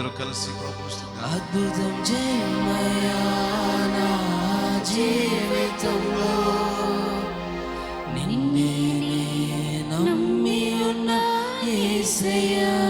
అందరూ కలిసి ప్రభు అద్భుతం చేయమయ్యా జీవితంలో? నిన్నే నమ్మి ఉన్న ఏసయ్యా.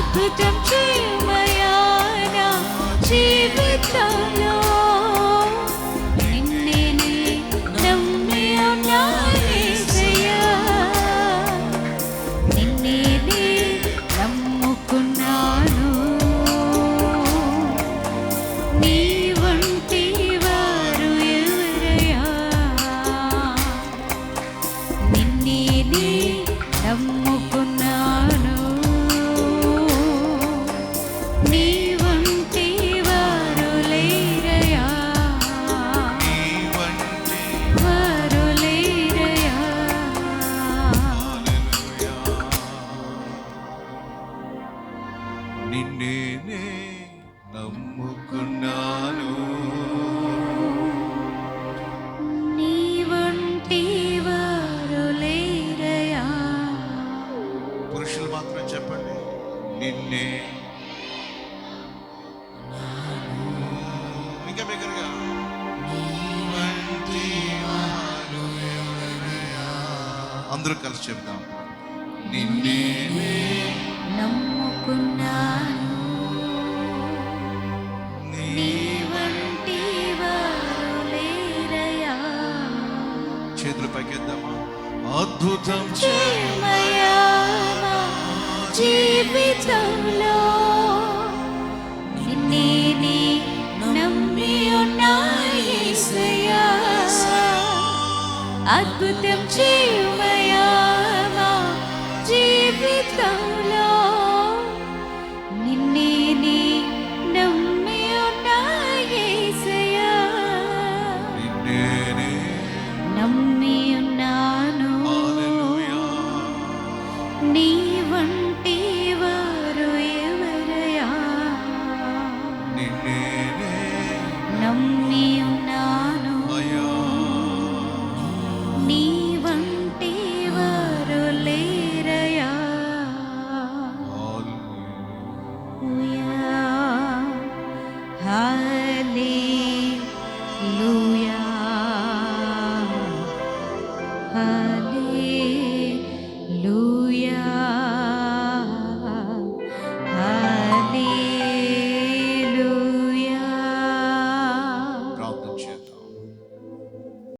ी मया जी నిన్నే ఇంకా బిగ్గరగా అందరూ కలిసి చెప్దాం. నిన్నే నమ్ముకున్నాను. చేతులు పైకెద్దామా అద్భుతం. చేయమయ్యా జీవితంలో నిన్నే నమ్మి ఉన్నాయేసయ్యా అద్భుతం చేయమయా జీవితం